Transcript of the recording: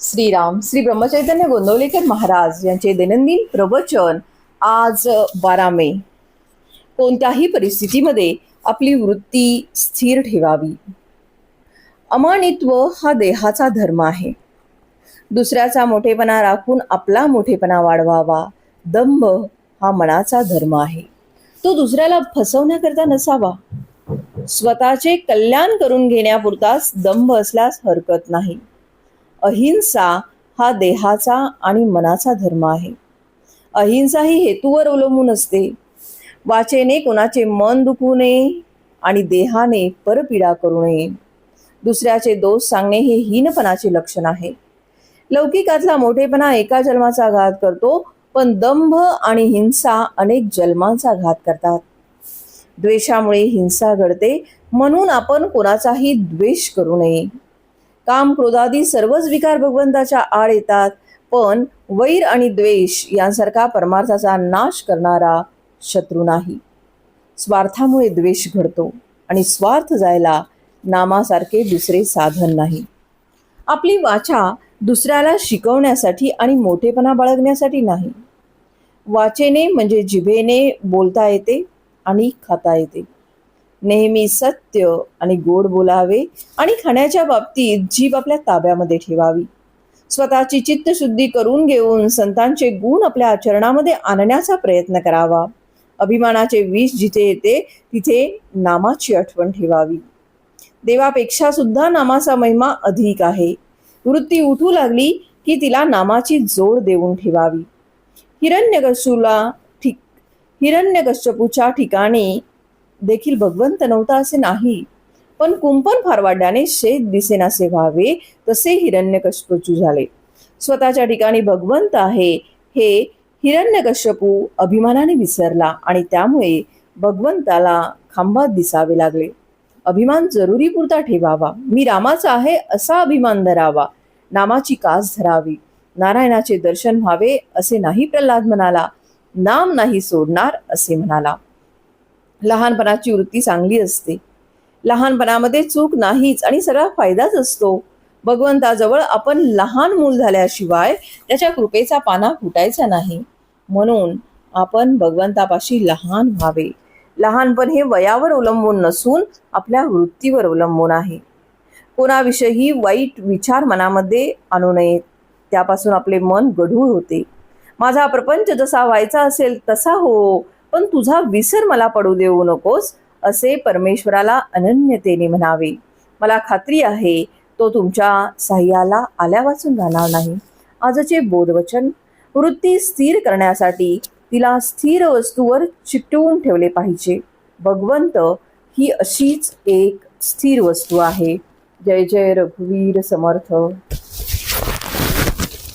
श्रीराम श्री ब्रह्मचैतन्य गोंदवलेकर महाराज यांचे दैनंदिन प्रवचन आज बारा मे. कोणत्याही परिस्थितीमध्ये आपली वृत्ती स्थिर ठेवावी. अमानित्व हा देहाचा धर्म आहे. दुसऱ्याचा मोठेपणा राखून आपला मोठेपणा वाढवावा दंभ हा मनाचा धर्म आहे. तो दुसऱ्याला फसवण्याकरता नसावा. स्वतःचे कल्याण करून घेण्यापुरताच दंभ असल्यास हरकत नाही. अहिंसा हा देहाचा आणि मनाचा धर्म आहे. अहिंसा ही हेतूवर अवलंबून असते. वाचेने कोणाचे मन दुखू नये आणि देहाने परपीडा करू नये. दुसऱ्याचे दोष सांगणे हे हीनपणाचे लक्षण आहे. लौकिकातला मोठेपणा एका जन्माचा घात करतो पण दंभ आणि हिंसा अनेक जन्मांचा घात करतात. द्वेषामुळे हिंसा घडते म्हणून आपण कोणाचाही द्वेष करू नये. काम क्रोधादी सर्वच विकार भगवंताच्या आड येतात. पण वैर आणि द्वेष यांसारखा परमार्थाचा नाश करणारा शत्रू नाही. स्वार्थामुळे द्वेष घडतो आणि स्वार्थ जायला नामासारखे दुसरे साधन नाही. आपली वाचा दुसऱ्याला शिकवण्यासाठी आणि मोठेपणा बाळगण्यासाठी नाही. वाचेने म्हणजे जिभेने बोलता येते आणि खाता येते. नेहमी सत्य आणि गोड बोलावे आणि खाण्याच्या बाबतीत जीभ आपल्या ताब्यामध्ये ठेवावी. स्वतःची चित्तशुद्धी करून घेऊन संतांचे गुण आपल्या आचरणामध्ये आणण्याचा प्रयत्न करावा. अभिमानाचे विष जिथे येते तिथे नामाची आठवण ठेवावी. देवापेक्षा सुद्धा नामाचा महिमा अधिक आहे. वृत्ती उठू लागली की तिला नामाची जोड देऊन ठेवावी. हिरण्यकशूला ठिक हिरण्यकश्यपूच्या ठिकाणी देखील भगवंत नव्हता असे नाही. पण कुंपण फार वाढल्याने शेत दिसेनासे व्हावे तसे हिरण्यकश्यपूचे झाले. स्वतःच्या ठिकाणी भगवंत आहे हे हिरण्यकश्यपू अभिमानाने विसरला आणि त्यामुळे भगवंताला खांबात दिसावे लागले. अभिमान जरुरी पुरता ठेवावा. मी रामाचा आहे असा अभिमान धरावा. नामाची कास धरावी. नारायणाचे दर्शन व्हावे असे नाही प्रल्हाद म्हणाला. नाम नाही सोडणार असे म्हणाला. लहानपणाची वृत्ती चांगली असते. लहानपणामध्ये चूक नाहीच आणि सगळा फायदाच असतो. भगवंताजवळ आपण लहान मूल झाल्याशिवाय त्याच्या कृपेचा पाना फुटायचा नाही. म्हणून आपण भगवंतापाशी लहान व्हावे. लहानपण हे वयावर अवलंबून नसून आपल्या वृत्तीवर अवलंबून आहे. कोणाविषयी वाईट विचार मनामध्ये आणू नयेत त्यापासून आपले मन गढूळ होते. माझा प्रपंच जसा व्हायचा असेल तसा हो. पण तुझा विसर मला पडू देऊ नकोस असे परमेश्वराला अनन्यतेने म्हणावे. मला खात्री आहे तो तुमच्या सहाय्याला आल्या वाचून राहणार नाही. आजचे बोधवचन वृत्ती स्थिर करण्यासाठी तिला स्थिर वस्तूवर चिकटवून ठेवले पाहिजे. भगवंत ही अशीच एक स्थिर वस्तू आहे. जय जय रघुवीर समर्थ.